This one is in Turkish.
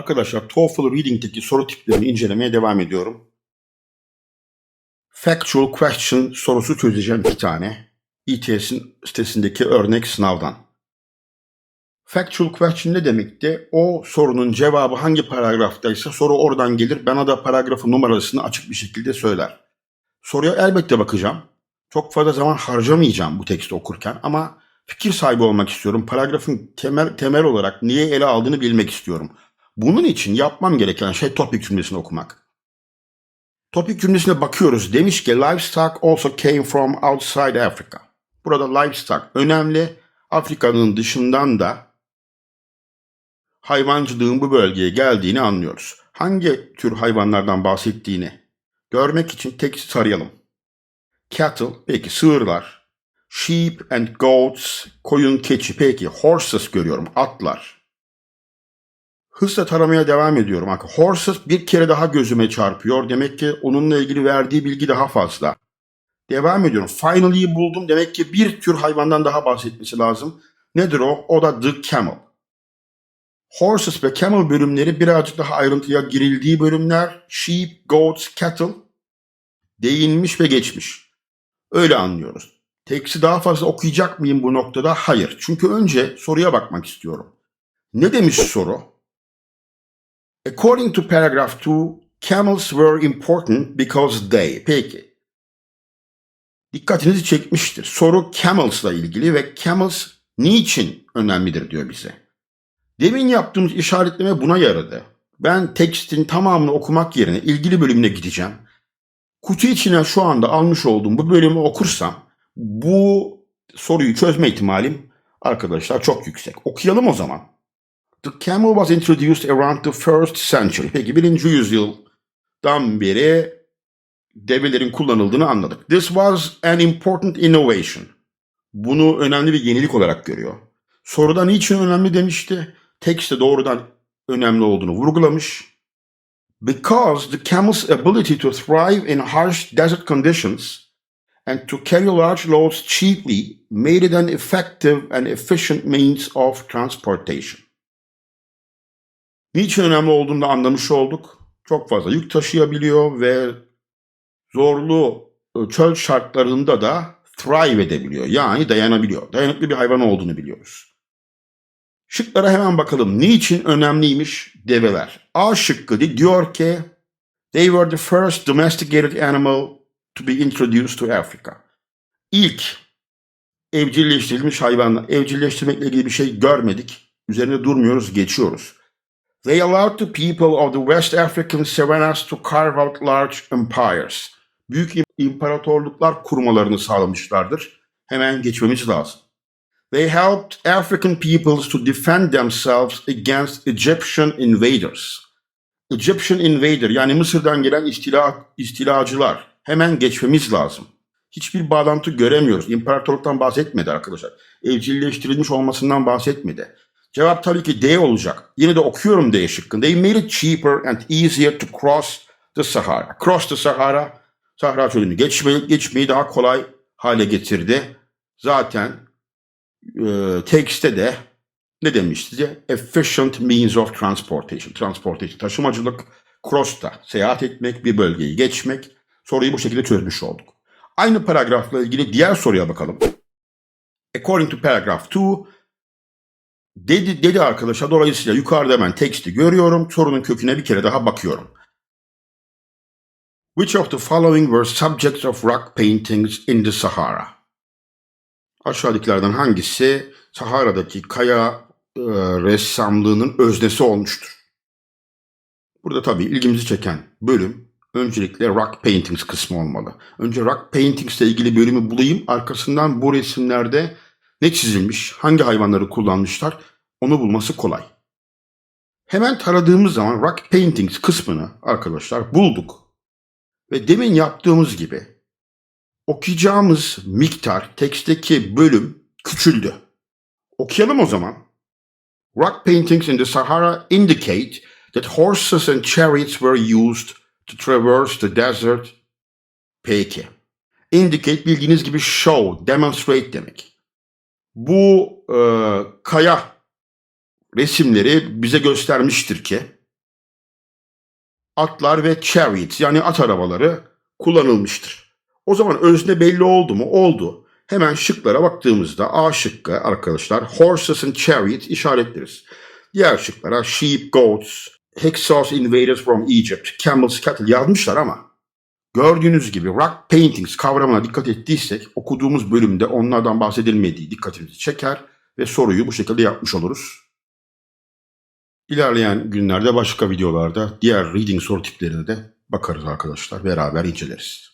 Arkadaşlar TOEFL Reading'deki soru tiplerini incelemeye devam ediyorum. Factual question sorusu çözeceğim iki tane. ETS'in sitesindeki örnek sınavdan. Factual question ne demekti? O sorunun cevabı hangi paragraftaysa soru oradan gelir. Bana da paragrafın numarasını açık bir şekilde söyler. Soruya elbette bakacağım. Çok fazla zaman harcamayacağım bu teksti okurken ama fikir sahibi olmak istiyorum. Paragrafın temel, temel olarak niye ele aldığını bilmek istiyorum. Bunun için yapmam gereken şey topik cümlesini okumak. Topik cümlesine bakıyoruz. Demiş ki livestock also came from outside Africa. Burada livestock önemli. Afrika'nın dışından da hayvancılığın bu bölgeye geldiğini anlıyoruz. Hangi tür hayvanlardan bahsettiğini görmek için teksti tarayalım. Cattle, peki sığırlar. Sheep and goats, koyun, keçi, peki horses görüyorum, atlar. Hızla taramaya devam ediyorum. Bak, horses bir kere daha gözüme çarpıyor. Demek ki onunla ilgili verdiği bilgi daha fazla. Devam ediyorum. Finally'yi buldum. Demek ki bir tür hayvandan daha bahsetmesi lazım. Nedir o? O da the camel. Horses ve camel bölümleri birazcık daha ayrıntıya girildiği bölümler. Sheep, goats, cattle değinmiş ve geçmiş. Öyle anlıyoruz. Teksti daha fazla okuyacak mıyım bu noktada? Hayır. Çünkü önce soruya bakmak istiyorum. Ne demiş soru? According to paragraph 2, camels were important because they. Peki. Dikkatinizi çekmiştir. Soru camels'la ilgili ve camels niçin önemlidir diyor bize. Demin yaptığımız işaretleme buna yaradı. Ben tekstin tamamını okumak yerine ilgili bölümüne gideceğim. Kutu içine şu anda almış olduğum bu bölümü okursam bu soruyu çözme ihtimalim arkadaşlar çok yüksek. Okuyalım o zaman. The camel was introduced around the first century. Peki birinci yüzyıldan beri develerin kullanıldığını anladık. This was an important innovation. Bunu önemli bir yenilik olarak görüyor. Soruda niçin önemli demişti. Tekste doğrudan önemli olduğunu vurgulamış. Because the camel's ability to thrive in harsh desert conditions and to carry large loads cheaply made it an effective and efficient means of transportation. Niçin önemli olduğunu da anlamış olduk. Çok fazla yük taşıyabiliyor ve zorlu e, çöl şartlarında da thrive edebiliyor. Yani dayanabiliyor. Dayanıklı bir hayvan olduğunu biliyoruz. Şıklara hemen bakalım. Niçin önemliymiş develer? A şıkkı diyor ki they were the first domesticated animal to be introduced to Africa. İlk evcilleştirilmiş hayvanlar. Evcilleştirmekle ilgili bir şey görmedik. Üzerine durmuyoruz, geçiyoruz. They allowed the people of the West African savannas to carve out large empires. Büyük imparatorluklar kurmalarını sağlamışlardır. Hemen geçmemiz lazım. They helped African peoples to defend themselves against Egyptian invaders. Egyptian invader yani Mısır'dan gelen istila, istilacılar. Hemen geçmemiz lazım. Hiçbir bağlantı göremiyoruz. İmparatorluktan bahsetmedi arkadaşlar. Evcilleştirilmiş olmasından bahsetmedi. Cevap tabii ki D olacak. Yine de okuyorum D şıkkını. They made it cheaper and easier to cross the Sahara. Cross the Sahara, Sahra çölünü geçmeyi, geçmeyi daha kolay hale getirdi. Zaten e, tekste de ne demişti? Efficient means of transportation. Transportation, taşımacılık, cross'ta seyahat etmek, bir bölgeyi geçmek. Soruyu bu şekilde çözmüş olduk. Aynı paragrafla ilgili diğer soruya bakalım. According to paragraph 2, dedi, dedi arkadaşa dolayısıyla yukarıda hemen teksti görüyorum. Sorunun köküne bir kere daha bakıyorum. Which of the following were subjects of rock paintings in the Sahara? Aşağıdakilerden hangisi Sahara'daki kaya e, ressamlığının öznesi olmuştur? Burada tabii ilgimizi çeken bölüm öncelikle rock paintings kısmı olmalı. Önce rock paintings ile ilgili bölümü bulayım. Arkasından bu resimlerde ne çizilmiş, hangi hayvanları kullanmışlar onu bulması kolay. Hemen taradığımız zaman rock paintings kısmını arkadaşlar bulduk. Ve demin yaptığımız gibi okuyacağımız miktar tekstteki bölüm küçüldü. Okuyalım o zaman. Rock paintings in the Sahara indicate that horses and chariots were used to traverse the desert. Peki. Indicate bildiğiniz gibi show, demonstrate demek. Bu e, kaya resimleri bize göstermiştir ki atlar ve chariot yani at arabaları kullanılmıştır. O zaman özne belli oldu mu? Oldu. Hemen şıklara baktığımızda A şıkkı arkadaşlar horses and chariot işaretleriz. Diğer şıklara sheep, goats, Hyksos invaders from Egypt, camels, cattle yazmışlar ama gördüğünüz gibi rock paintings kavramına dikkat ettiysek okuduğumuz bölümde onlardan bahsedilmediği dikkatimizi çeker ve soruyu bu şekilde yapmış oluruz. İlerleyen günlerde başka videolarda diğer reading soru tiplerine de bakarız arkadaşlar. Beraber inceleriz.